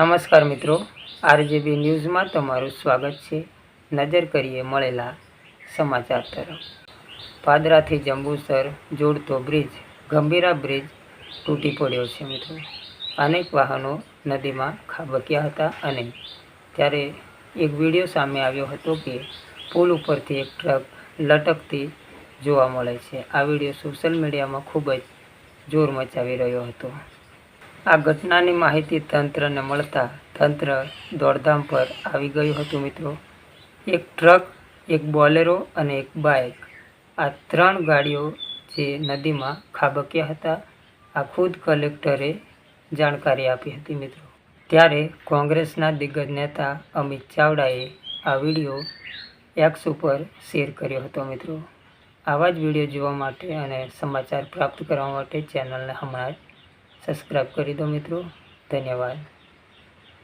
નમસ્કાર મિત્રો, આરજેબી ન્યૂઝમાં તમારું સ્વાગત છે નજર કરીએ મળેલા સમાચાર તરફ. પાદરાથી જંબુસર જોડતો બ્રિજ, ગંભીરા બ્રિજ તૂટી પડ્યો છે મિત્રો. અનેક વાહનો નદીમાં ખાબક્યા હતા અને ત્યારે એક વીડિયો સામે આવ્યો હતો કે પુલ ઉપરથી એક ટ્રક લટકતી જોવા મળે છે. આ વીડિયો સોશિયલ મીડિયામાં ખૂબ જ જોર મચાવી રહ્યો હતો. આ ઘટનાની માહિતી તંત્રને મળતા તંત્ર દોડધામ પર આવી ગયું હતું મિત્રો. એક ટ્રક, એક બોલેરો અને એક બાઇક. આ ત્રણ ગાડીઓ જે નદીમાં ખાબક્યા હતા, આ ખુદ કલેક્ટરે જાણકારી આપી હતી મિત્રો. ત્યારે કોંગ્રેસના દિગ્ગજ નેતા અમિત ચાવડાએ આ વીડિયો એક્સ ઉપર શેર કર્યો હતો મિત્રો. આવા જ વીડિયો જોવા માટે અને સમાચાર પ્રાપ્ત કરવા માટે ચેનલને હમણાં જ સબસ્ક્રાઈબ કરી દો મિત્રો. ધન્યવાદ.